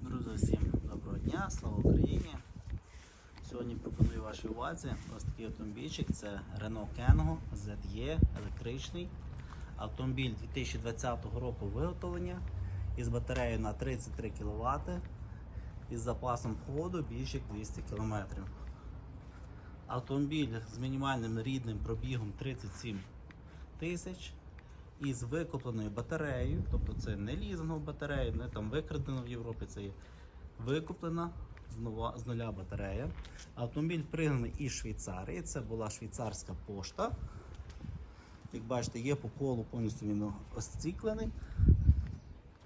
Друзі, всім доброго дня, слава Україні! Сьогодні пропоную вашій увазі ось такий автомобільчик. Це Renault Kangoo ZE електричний. Автомобіль 2020 року виготовлення із батареєю на 33 кВт із запасом ходу більше 200 км. Автомобіль з мінімальним рідним пробігом 37 тисяч із викупленою батареєю, тобто це не лізингова батарея, не там викрадено в Європі, це є викуплена з, нова, з нуля батарея. Автомобіль пригнаний із Швейцарії, це була швейцарська пошта. Як бачите, є по колу повністю він остіклений,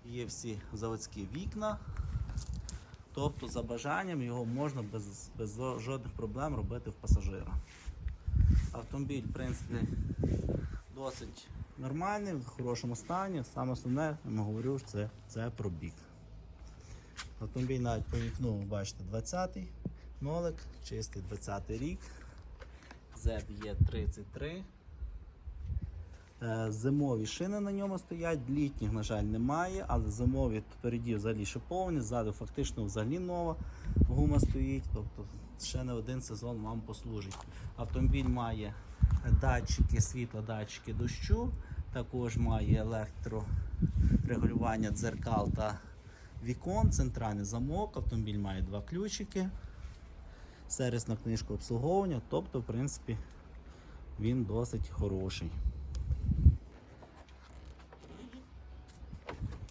є всі заводські вікна. Тобто за бажанням його можна без, без жодних проблем робити в пасажира. Автомобіль, в принципі, досить нормальний, в хорошому стані. Саме основне, я говорю, що це, це пробіг. Автомобіль навіть по вікну, бачите, 20-й нолик, чистий 20-й рік. ZE33. Е, Зимові шини на ньому стоять, літніх, на жаль, немає, але зимові впереді взагалі шиповані, ззаду фактично взагалі нова гума стоїть, тобто ще не один сезон вам послужить. Автомобіль має датчики, світла, датчики дощу, також має електрорегулювання дзеркал та вікон, центральний замок, автомобіль має два ключики, сервісна книжка обслуговування, тобто, в принципі, він досить хороший.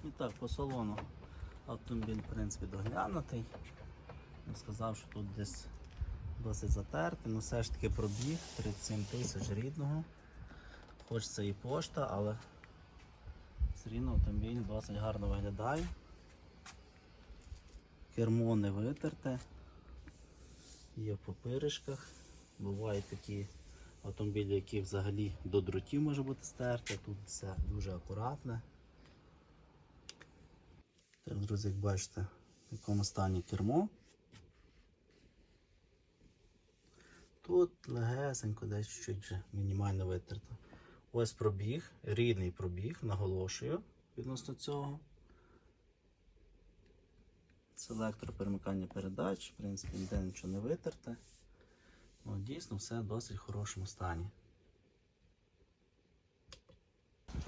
І так, по салону автомобіль, в принципі, доглянутий. Я сказав, що тут десь досить затертий, але все ж таки пробіг 37 тисяч рідного. Хоч це і пошта, але все рівно автомобіль досить гарно виглядає. Кермо не витерте, є в попиришках. Бувають такі автомобілі, які взагалі до дротів може бути стерті, тут все дуже акуратне. Друзі, як бачите, в якому стані кермо. Тут легесенько, десь чуть мінімально витерто. Ось пробіг, рідний пробіг, наголошую відносно цього. Селектор перемикання передач, в принципі, ніде нічого не витерте. Ну, дійсно, все в досить хорошому стані.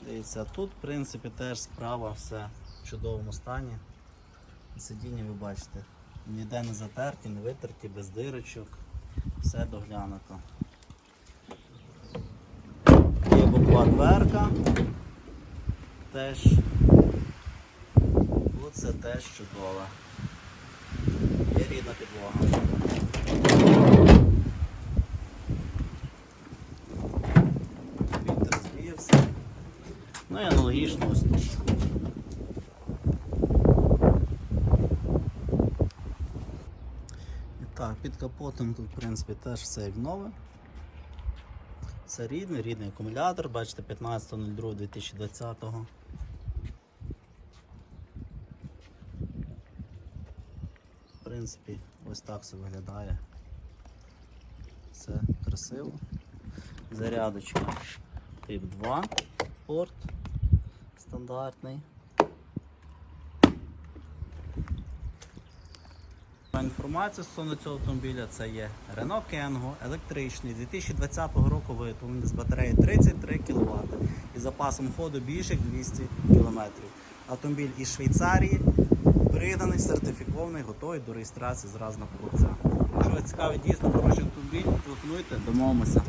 Дивіться, тут, в принципі, теж справа все в чудовому стані. Сидіння ви бачите, ніде не затерті, не витерті, без дирочок, все доглянуто. Є бокова дверка. Теж тут це теж чудове. Є рідна підлога. Вітер звіявся. Ну і аналогічно ось тут. Так, під капотом тут, в принципі, теж все як нове. Все рідне, рідний акумулятор, бачите, 15.02.2020. В принципі, ось так все виглядає. Все красиво. Зарядочка тип 2 порт стандартний. Інформація стосовно цього автомобіля це є Renault Kangoo електричний 2020 року виготовлений з батареї 33 кВт і запасом ходу більше 200 км. Автомобіль із Швейцарії приданий, сертифікований, готовий до реєстрації зразу на покупця. Якщо ви цікавий дійсно хороший автомобіль, телефонуйте, домовимося.